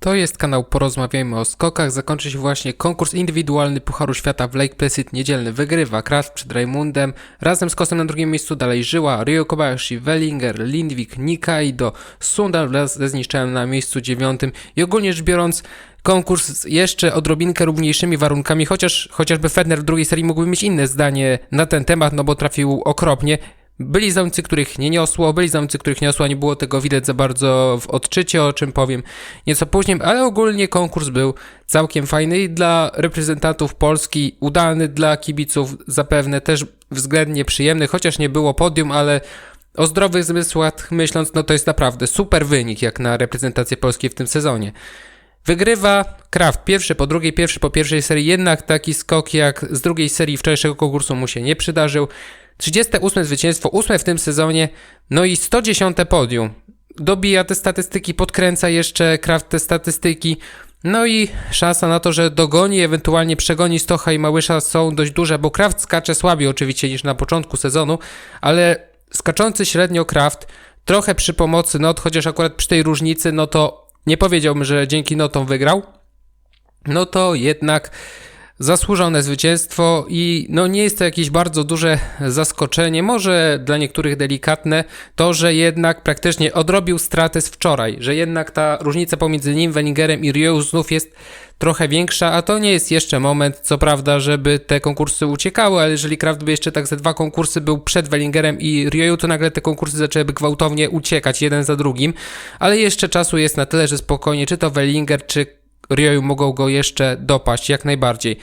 To jest kanał Porozmawiajmy o skokach. Zakończy się właśnie konkurs indywidualny Pucharu Świata w Lake Placid niedzielny. Wygrywa Kraft przed Raymundem. Razem z Kostem na drugim miejscu dalej żyła Ryo Kobayashi, Wellinger, Lindvik, Nikaido, Sundal wraz ze zniszczałem na miejscu dziewiątym. I ogólnie rzecz biorąc konkurs z jeszcze odrobinkę równiejszymi warunkami, chociaż chociażby Federer w drugiej serii mógłby mieć inne zdanie na ten temat, no bo trafił okropnie. Byli zawodnicy, których nie niosło, byli zawodnicy, których niosło, nie było tego widać za bardzo w odczycie, o czym powiem nieco później, ale ogólnie konkurs był całkiem fajny i dla reprezentantów Polski udany, dla kibiców zapewne też względnie przyjemny, chociaż nie było podium, ale o zdrowych zmysłach myśląc, no to jest naprawdę super wynik jak na reprezentację Polski w tym sezonie. Wygrywa Kraft pierwszy po drugiej, pierwszy po pierwszej serii, jednak taki skok jak z drugiej serii wczorajszego konkursu mu się nie przydarzył. 38 zwycięstwo, 8 w tym sezonie, no i 110 podium. Dobija te statystyki, podkręca jeszcze Kraft te statystyki. No i szansa na to, że dogoni, ewentualnie przegoni Stocha i Małysza są dość duże, bo Kraft skacze słabiej oczywiście niż na początku sezonu, ale skaczący średnio Kraft, trochę przy pomocy not, chociaż akurat przy tej różnicy, no to nie powiedziałbym, że dzięki notom wygrał, no to jednak zasłużone zwycięstwo i no nie jest to jakieś bardzo duże zaskoczenie, może dla niektórych delikatne, to, że jednak praktycznie odrobił straty z wczoraj, że jednak ta różnica pomiędzy nim, Wellingerem i Rio znów jest trochę większa, a to nie jest jeszcze moment, co prawda, żeby te konkursy uciekały, ale jeżeli Kraft by jeszcze tak ze dwa konkursy był przed Wellingerem i Rio, to nagle te konkursy zaczęłyby gwałtownie uciekać jeden za drugim, ale jeszcze czasu jest na tyle, że spokojnie, czy to Wellinger, czy Rioju mogą go jeszcze dopaść, jak najbardziej.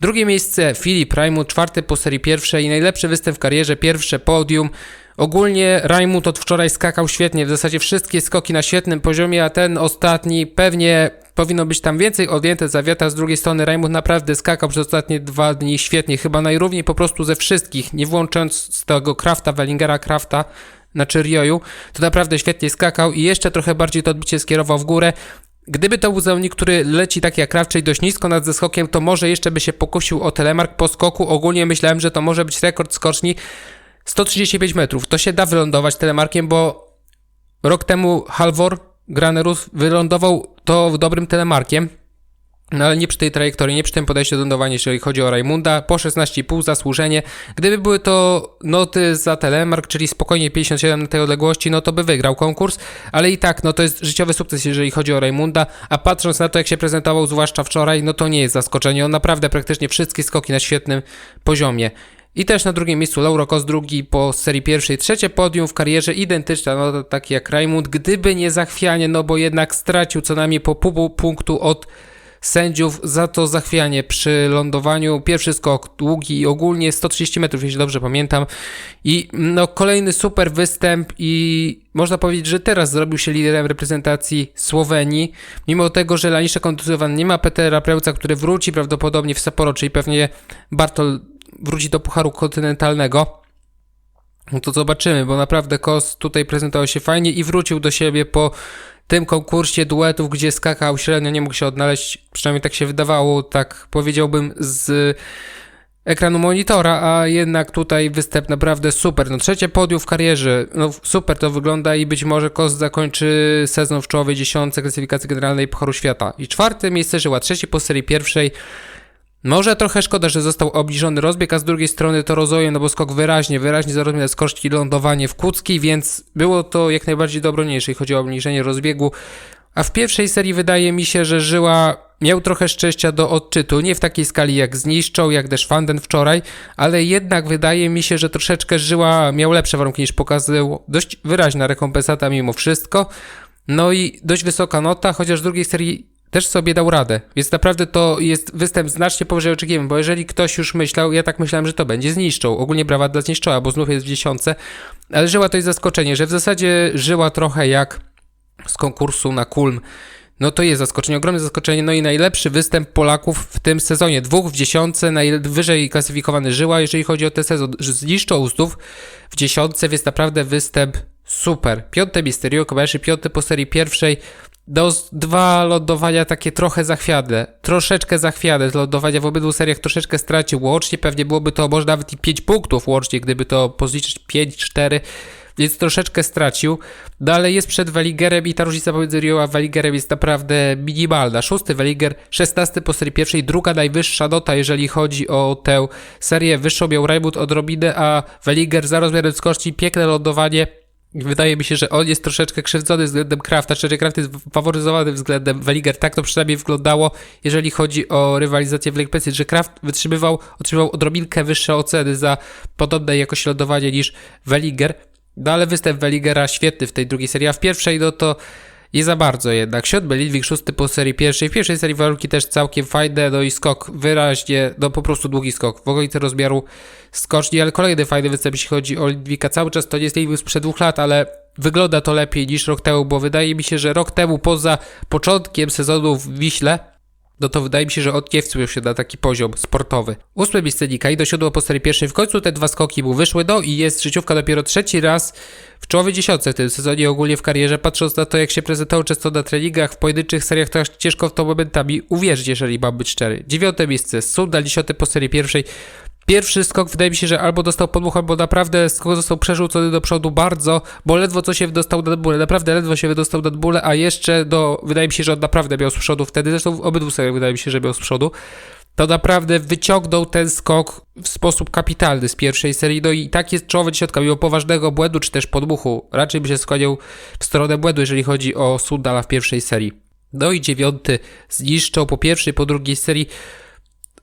Drugie miejsce Filip Raimund, czwarty po serii pierwszej, najlepszy występ w karierze, pierwsze podium. Ogólnie Raimund od wczoraj skakał świetnie, w zasadzie wszystkie skoki na świetnym poziomie, a ten ostatni pewnie powinno być tam więcej odjęte zawiata. Z drugiej strony Raimund naprawdę skakał przez ostatnie dwa dni świetnie, chyba najrówniej po prostu ze wszystkich, nie włączając z tego Krafta, Wellingera Krafta, znaczy Rioju, to naprawdę świetnie skakał i jeszcze trochę bardziej to odbicie skierował w górę. Gdyby to był zawodnik, który leci tak jak raczej dość nisko nad zeskokiem, to może jeszcze by się pokusił o telemark po skoku. Ogólnie myślałem, że to może być rekord skoczni 135 metrów. To się da wylądować telemarkiem, bo rok temu Halvor Granerus wylądował to dobrym telemarkiem. No ale nie przy tej trajektorii, nie przy tym podejściu do lądowania, jeżeli chodzi o Raimunda. Po 16,5 zasłużenie. Gdyby były to noty za telemark, czyli spokojnie 57 na tej odległości, no to by wygrał konkurs. Ale i tak, no to jest życiowy sukces, jeżeli chodzi o Raimunda. A patrząc na to, jak się prezentował, zwłaszcza wczoraj, no to nie jest zaskoczenie. On naprawdę praktycznie wszystkie skoki na świetnym poziomie. I też na drugim miejscu Lauro Kos, drugi po serii pierwszej, trzecie podium w karierze, identyczne, no tak jak Raimund, gdyby nie zachwianie, no bo jednak stracił co najmniej po pół punktu od sędziów za to zachwianie przy lądowaniu. Pierwszy skok długi, ogólnie 130 metrów, jeśli dobrze pamiętam. I no, kolejny super występ i można powiedzieć, że teraz zrobił się liderem reprezentacji Słowenii. Mimo tego, że Lanisze kontuzjowany nie ma Petera Prełca, który wróci prawdopodobnie w Sapporo, czyli pewnie Bartol wróci do Pucharu Kontynentalnego. No to zobaczymy, bo naprawdę Kos tutaj prezentował się fajnie i wrócił do siebie po tym konkursie duetów, gdzie skakał średnio, nie mógł się odnaleźć, przynajmniej tak się wydawało, tak powiedziałbym z ekranu monitora, a jednak tutaj występ naprawdę super. No trzecie podium w karierze, no super to wygląda i być może Kos zakończy sezon w czołowej dziesiątce klasyfikacji generalnej Pucharu Świata. I czwarte miejsce żyła, trzeci po serii pierwszej, może trochę szkoda, że został obniżony rozbieg, a z drugiej strony to rozwojem, no bo skok wyraźnie, wyraźnie zarówno z kosztki lądowanie w Kucki, więc było to jak najbardziej dobronie, jeśli chodzi o obniżenie rozbiegu. A w pierwszej serii wydaje mi się, że Żyła miał trochę szczęścia do odczytu, nie w takiej skali jak zniszczą, jak też Fanden wczoraj, ale jednak wydaje mi się, że troszeczkę Żyła miał lepsze warunki niż pokazał. Dość wyraźna rekompensata mimo wszystko. No i dość wysoka nota, chociaż w drugiej serii też sobie dał radę. Więc naprawdę to jest występ znacznie powyżej oczekiwań, bo jeżeli ktoś już myślał, ja tak myślałem, że to będzie zniszczą. Ogólnie brawa dla zniszczoła, bo znów jest w dziesiątce, ale żyła to jest zaskoczenie, że w zasadzie żyła trochę jak z konkursu na Kulm. No to jest zaskoczenie, ogromne zaskoczenie. No i najlepszy występ Polaków w tym sezonie. Dwóch w dziesiątce, najwyżej klasyfikowany żyła, jeżeli chodzi o ten sezon. Zniszczą znów w dziesiątce, więc naprawdę występ super. Piąte Misterio Kobayashi, piąte po serii pierwszej do dwa lądowania takie trochę zachwiane, troszeczkę zachwiane. Z lądowania w obydwu seriach troszeczkę stracił łącznie, pewnie byłoby to może nawet i 5 punktów łącznie, gdyby to pozliczyć 5-4. więc troszeczkę stracił. Dalej jest przed Weligerem i ta różnica pomiędzy Rio a Weligerem jest naprawdę minimalna. Szósty Weliger, szesnasty po serii pierwszej, druga najwyższa nota, jeżeli chodzi o tę serię. Wyższą miał Raimund odrobinę, a Weliger za rozmiarem skoczni, piękne lądowanie. Wydaje mi się, że on jest troszeczkę krzywdzony względem Krafta, szczerze Kraft jest faworyzowany względem Weliger, tak to przynajmniej wyglądało, jeżeli chodzi o rywalizację w Lake Placid, że Kraft wytrzymywał, otrzymywał odrobinkę wyższe oceny za podobne jakość lądowanie niż Weliger, no ale występ Weligera świetny w tej drugiej serii, a w pierwszej no to nie za bardzo jednak. Siódmy Lidwig, szósty po serii pierwszej. W pierwszej serii warunki też całkiem fajne, no i skok wyraźnie, no po prostu długi skok w okolicy rozmiaru skoczni, ale kolejny fajny występ, jeśli chodzi o Lidwika. Cały czas to nie jest Lidwik sprzed dwóch lat, ale wygląda to lepiej niż rok temu, bo wydaje mi się, że rok temu poza początkiem sezonu w Wiśle no to wydaje mi się, że od kiewcu już się na taki poziom sportowy. Ósme miejsce Nikai dosiadło po serii pierwszej. W końcu te dwa skoki mu wyszły, no i jest życiówka dopiero trzeci raz w czołowej dziesiątce w tym sezonie ogólnie w karierze. Patrząc na to, jak się prezentował często na treningach, w pojedynczych seriach, to aż ciężko w to momentami uwierzyć, jeżeli mam być szczery. Dziewiąte miejsce Sundal, dziesiąte po serii pierwszej. Pierwszy skok wydaje mi się, że albo dostał podmuch, bo naprawdę skok został przerzucony do przodu bardzo, bo ledwo co się wydostał nad bólę, naprawdę ledwo się wydostał nad bólę, a jeszcze do, wydaje mi się, że on naprawdę miał z przodu wtedy, zresztą obydwu seriach wydaje mi się, że miał z przodu, to naprawdę wyciągnął ten skok w sposób kapitalny z pierwszej serii, no i tak jest czołowa dziesiątka, mimo poważnego błędu, czy też podmuchu, raczej by się skłaniał w stronę błędu, jeżeli chodzi o Sundala w pierwszej serii. No i dziewiąty zniszczał po pierwszej, po drugiej serii.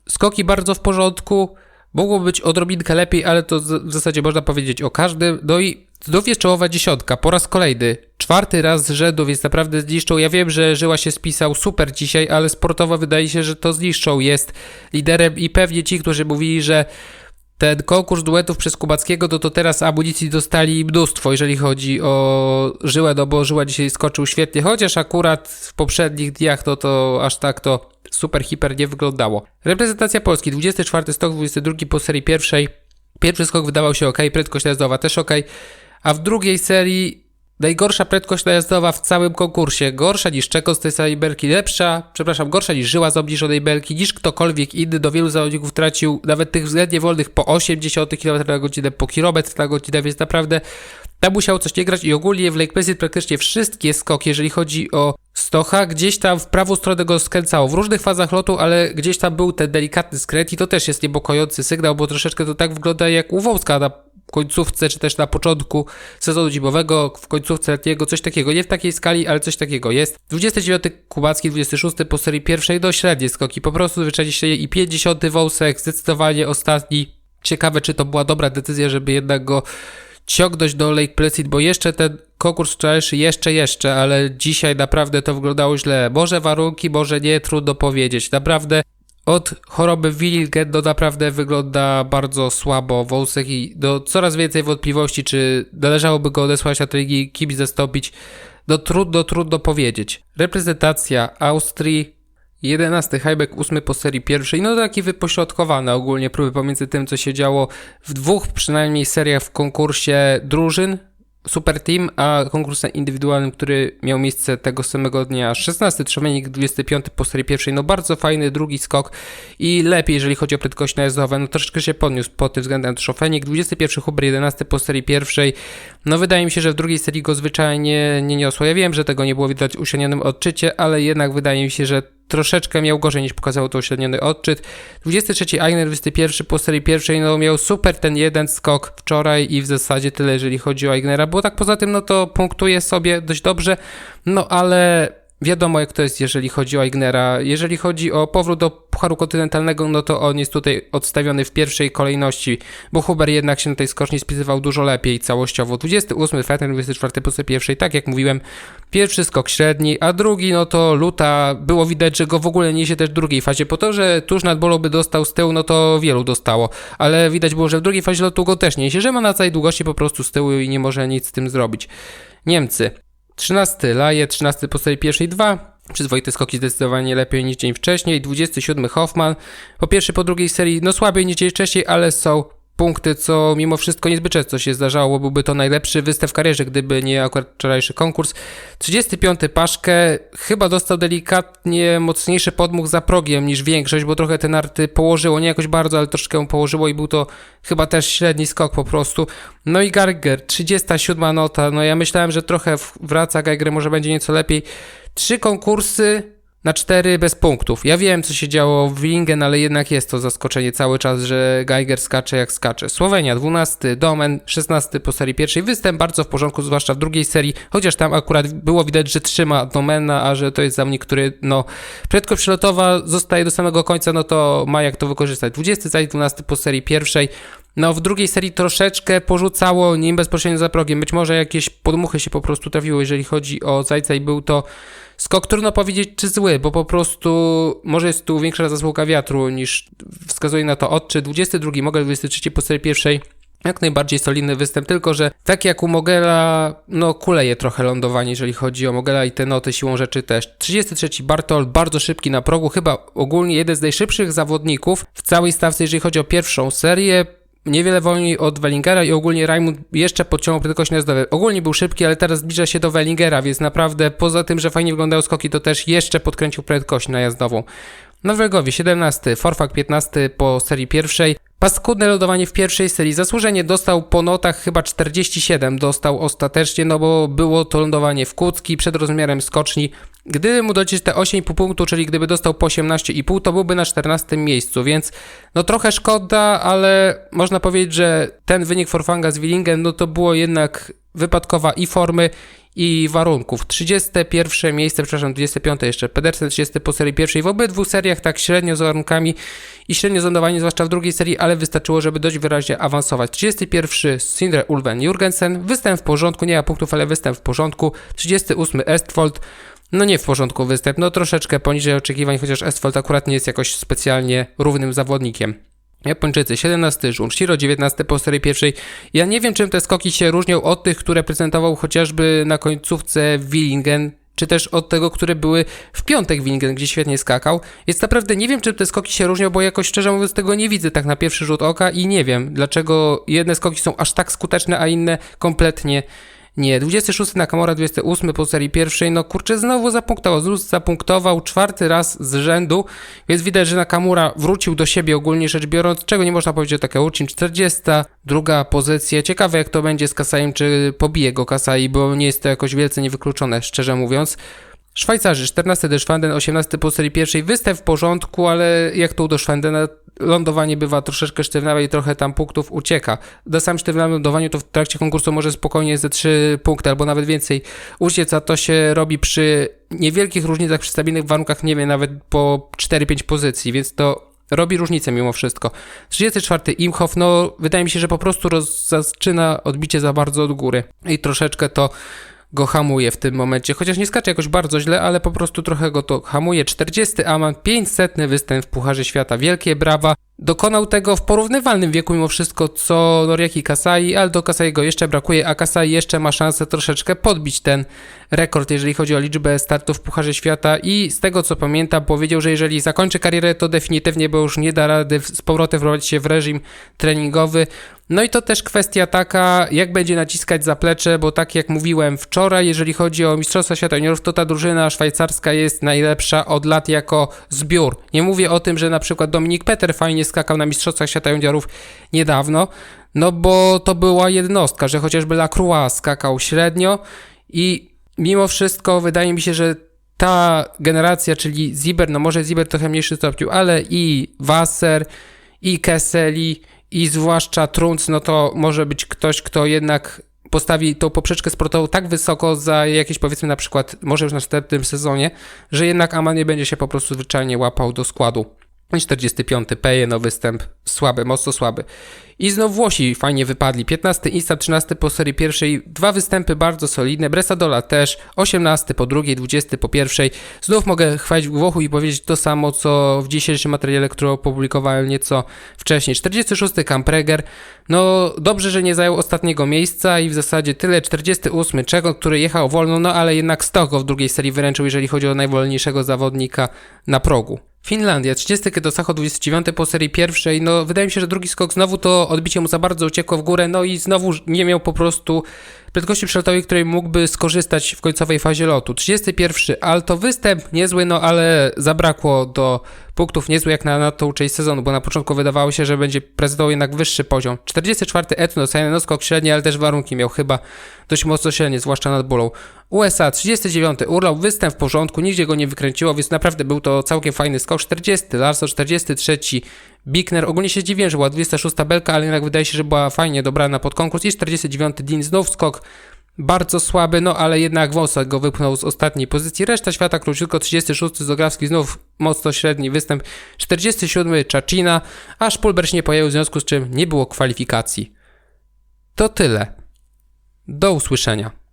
Skoki bardzo w porządku, Mogło być odrobinkę lepiej, ale to w zasadzie można powiedzieć o każdym. No i jest czołowa dziesiątka, po raz kolejny. Czwarty raz z rzędu, więc naprawdę zniszczą. Ja wiem, że Żyła się spisał super dzisiaj, ale sportowo wydaje się, że to zniszczą. Jest liderem i pewnie ci, którzy mówili, że ten konkurs duetów przez Kubackiego, to, to teraz amunicji dostali mnóstwo, jeżeli chodzi o Żyłę, no bo Żyła dzisiaj skoczył świetnie, chociaż akurat w poprzednich dniach to, to aż tak to super hiper nie wyglądało. Reprezentacja Polski, 24 stok, 22 po serii pierwszej. Pierwszy skok wydawał się ok, prędkość jazdowa też ok, a w drugiej serii najgorsza prędkość najazdowa w całym konkursie. Gorsza niż Czeko z tej samej belki, lepsza, przepraszam, gorsza niż Żyła z obniżonej belki, niż ktokolwiek inny. Do wielu zawodników tracił nawet tych względnie wolnych po 80 km na godzinę, po kilometr na godzinę, więc naprawdę tam musiało coś nie grać i ogólnie w Lake Placid praktycznie wszystkie skoki, jeżeli chodzi o Stocha, gdzieś tam w prawą stronę go skręcało w różnych fazach lotu, ale gdzieś tam był ten delikatny skręt i to też jest niepokojący sygnał, bo troszeczkę to tak wygląda jak u Wąska na końcówce, czy też na początku sezonu zimowego, w końcówce letniego, coś takiego. Nie w takiej skali, ale coś takiego jest. 29 Kubacki, 26 po serii pierwszej do średniej skoki, po prostu zwyczajnie średnie i 50 Wąsek, zdecydowanie ostatni. Ciekawe, czy to była dobra decyzja, żeby jednak go ciągnąć do Lake Placid, bo jeszcze ten konkurs wczorajszy, jeszcze, jeszcze, ale dzisiaj naprawdę to wyglądało źle. Może warunki, może nie, trudno powiedzieć. Naprawdę od choroby Willigen do naprawdę wygląda bardzo słabo Wąsek i do coraz więcej wątpliwości, czy należałoby go odesłać na treningi, kim zastąpić. No trudno, trudno powiedzieć. Reprezentacja Austrii 11 highback, 8 po serii pierwszej, no taki wypośrodkowany ogólnie próby pomiędzy tym, co się działo w dwóch przynajmniej seriach w konkursie drużyn, Super Team, a konkursem indywidualnym, który miał miejsce tego samego dnia. 16 Trzemenik, 25 po serii pierwszej, no bardzo fajny drugi skok i lepiej, jeżeli chodzi o prędkość najazdowe, no troszeczkę się podniósł pod tym względem Trzofenik, 21 Huber, 11 po serii pierwszej, no wydaje mi się, że w drugiej serii go zwyczajnie nie niosło. Ja wiem, że tego nie było widać w uśrednionym odczycie, ale jednak wydaje mi się, że troszeczkę miał gorzej niż pokazało to uśredniony odczyt. 23 Aigner, 21 po serii pierwszej, no miał super ten jeden skok wczoraj i w zasadzie tyle, jeżeli chodzi o Aignera, bo tak poza tym, no to punktuje sobie dość dobrze, no ale wiadomo jak to jest, jeżeli chodzi o Aignera. Jeżeli chodzi o powrót do Pucharu Kontynentalnego, no to on jest tutaj odstawiony w pierwszej kolejności, bo Huber jednak się na tej skoczni spisywał dużo lepiej całościowo. 28 Fetter, 24 po pierwszej, tak jak mówiłem, pierwszy skok średni, a drugi, no to Luta, było widać, że go w ogóle niesie też w drugiej fazie, po to, że tuż nad bolą by dostał z tyłu, no to wielu dostało, ale widać było, że w drugiej fazie lotu go też niesie, że ma na całej długości po prostu z tyłu i nie może nic z tym zrobić. Niemcy. 13 Laje, 13 po serii pierwszej 2. Przyzwoite skoki zdecydowanie lepiej niż dzień wcześniej. 27 Hoffman. Po pierwszej, po drugiej serii, no słabiej niż dzień wcześniej, ale są punkty, co mimo wszystko niezbyt często się zdarzało, byłby to najlepszy występ w karierze, gdyby nie akurat wczorajszy konkurs. 35. Paszkę chyba dostał delikatnie mocniejszy podmuch za progiem niż większość, bo trochę te narty położyło, nie jakoś bardzo, ale troszkę położyło i był to chyba też średni skok po prostu. No i Geiger, 37 nota, no ja myślałem, że trochę wraca Geiger, może będzie nieco lepiej. Trzy konkursy, na 4 bez punktów. Ja wiem, co się działo w Willingen, ale jednak jest to zaskoczenie cały czas, że Geiger skacze jak skacze. Słowenia 12, Domen 16 po serii pierwszej. Występ bardzo w porządku, zwłaszcza w drugiej serii, chociaż tam akurat było widać, że trzyma Domena, a że to jest zawodnik, który no prędkość przelotowa zostaje do samego końca, no to ma jak to wykorzystać. 20 zaś 12 po serii pierwszej. No, w drugiej serii troszeczkę porzucało nim bezpośrednio za progiem. Być może jakieś podmuchy się po prostu trafiły, jeżeli chodzi o Zajca i był to skok trudno powiedzieć czy zły, bo po prostu może jest tu większa zasługa wiatru niż wskazuje na to odczy. 22 Mogel 23 po serii pierwszej jak najbardziej solidny występ, tylko że tak jak u Mogela, no kuleje trochę lądowanie, jeżeli chodzi o Mogela i te noty siłą rzeczy też. 33 Bartol, bardzo szybki na progu, chyba ogólnie jeden z najszybszych zawodników w całej stawce, jeżeli chodzi o pierwszą serię niewiele wolniej od Wellingera i ogólnie Raimund jeszcze podciągnął prędkość najazdowe. Ogólnie był szybki, ale teraz zbliża się do Wellingera, więc naprawdę poza tym, że fajnie wyglądają skoki, to też jeszcze podkręcił prędkość najazdową. Norwegowie 17, Forfak 15 po serii pierwszej. Paskudne lodowanie w pierwszej serii. Zasłużenie dostał po notach chyba 47, dostał ostatecznie, no bo było to lądowanie w Kucki przed rozmiarem skoczni. Gdyby mu docieć te 8,5 punktu, czyli gdyby dostał po 18,5, to byłby na 14 miejscu, więc no trochę szkoda, ale można powiedzieć, że ten wynik Forfanga z Willingen, no to było jednak wypadkowa i formy, i warunków. 31 miejsce, przepraszam, 25 jeszcze, Pedersen 30 po serii pierwszej. W obydwu seriach tak średnio z warunkami i średnio zlądowanie, zwłaszcza w drugiej serii, ale wystarczyło, żeby dość wyraźnie awansować. 31 Sindre Ulven Jurgensen, występ w porządku, nie ma punktów, ale występ w porządku. 38 Estfold, no nie w porządku występ, no troszeczkę poniżej oczekiwań, chociaż Estfold akurat nie jest jakoś specjalnie równym zawodnikiem. Japończycy 17, Junshiro 19 po serii pierwszej. Ja nie wiem, czym te skoki się różnią od tych, które prezentował chociażby na końcówce Willingen, czy też od tego, które były w piątek Willingen, gdzie świetnie skakał. Jest naprawdę, nie wiem, czym te skoki się różnią, bo jakoś szczerze mówiąc tego nie widzę tak na pierwszy rzut oka i nie wiem, dlaczego jedne skoki są aż tak skuteczne, a inne kompletnie nie, 26 Nakamura, 28 po serii pierwszej, no kurczę, znowu zapunktował, znów zapunktował czwarty raz z rzędu, więc widać, że Nakamura wrócił do siebie ogólnie rzecz biorąc, czego nie można powiedzieć o Takeuchin, 40, druga pozycja, ciekawe jak to będzie z Kasajem, czy pobije go Kasai, bo nie jest to jakoś wielce niewykluczone, szczerze mówiąc. Szwajcarzy, 14 de Schwanden, 18 po serii pierwszej, występ w porządku, ale jak to do Schwandena, lądowanie bywa troszeczkę sztywnawe i trochę tam punktów ucieka. Na samym sztywnym lądowaniu to w trakcie konkursu może spokojnie ze 3 punkty albo nawet więcej uciec, a to się robi przy niewielkich różnicach, przy stabilnych warunkach, nie wiem, nawet po 4-5 pozycji, więc to robi różnicę mimo wszystko. 34 Imhoff, no wydaje mi się, że po prostu roz, zaczyna odbicie za bardzo od góry i troszeczkę to go hamuje w tym momencie, chociaż nie skacze jakoś bardzo źle, ale po prostu trochę go to hamuje. 40 Aman, 500 występ w Pucharze Świata, wielkie brawa. Dokonał tego w porównywalnym wieku mimo wszystko co Noriaki Kasai, ale do Kasaiego jeszcze brakuje, a Kasai jeszcze ma szansę troszeczkę podbić ten rekord, jeżeli chodzi o liczbę startów w Pucharze Świata i z tego co pamiętam powiedział, że jeżeli zakończy karierę to definitywnie, bo już nie da rady z powrotem wprowadzić się w reżim treningowy. No i to też kwestia taka, jak będzie naciskać zaplecze, bo tak jak mówiłem wczoraj, jeżeli chodzi o Mistrzostwa Świata Juniorów, to ta drużyna szwajcarska jest najlepsza od lat jako zbiór. Nie mówię o tym, że na przykład Dominik Peter fajnie skakał na Mistrzostwach Świata Juniorów niedawno, no bo to była jednostka, że chociażby Lacroix skakał średnio i mimo wszystko wydaje mi się, że ta generacja, czyli Ziber, no może Ziber trochę mniejszy stopniu, ale i Wasser, i Kesseli, i zwłaszcza Trunc, no to może być ktoś, kto jednak postawi tą poprzeczkę sportową tak wysoko za jakieś powiedzmy na przykład, może już na następnym sezonie, że jednak Aman nie będzie się po prostu zwyczajnie łapał do składu. 45 Peje, no występ słaby, mocno słaby. I znów Włosi fajnie wypadli. 15 Insta, 13 po serii pierwszej, dwa występy bardzo solidne. Bresadola też, 18 po drugiej, 20 po pierwszej. Znów mogę chwalić Włochu i powiedzieć to samo, co w dzisiejszym materiale, który opublikowałem nieco wcześniej. 46 Kampreger, no dobrze, że nie zajął ostatniego miejsca i w zasadzie tyle. 48 Czego, który jechał wolno, no ale jednak Stoch go w drugiej serii wyręczył, jeżeli chodzi o najwolniejszego zawodnika na progu. Finlandia, 30 Kedosacho, 29 po serii pierwszej. No, wydaje mi się, że drugi skok znowu to odbicie mu za bardzo uciekło w górę, no i znowu nie miał po prostu prędkości przelotowej, której mógłby skorzystać w końcowej fazie lotu. 31 Alto, występ niezły, no ale zabrakło do punktów niezły jak na, na tą część sezonu, bo na początku wydawało się, że będzie prezentował jednak wyższy poziom. 44 Etno, no skok średni, ale też warunki miał chyba dość mocno średnie, zwłaszcza nad bólą. USA 39 urlop, występ w porządku, nigdzie go nie wykręciło, więc naprawdę był to całkiem fajny skok. 40 Larso, 43 Bickner, ogólnie się dziwiłem, że była 26 belka, ale jednak wydaje się, że była fajnie dobrana pod konkurs i 49 Dean, znów skok bardzo słaby, no ale jednak Wąsek go wypchnął z ostatniej pozycji. Reszta świata króciutko, 36 Zograwski, znów mocno średni występ, 47 Czacina, a Szpulberś nie pojawił, w związku z czym nie było kwalifikacji. To tyle. Do usłyszenia.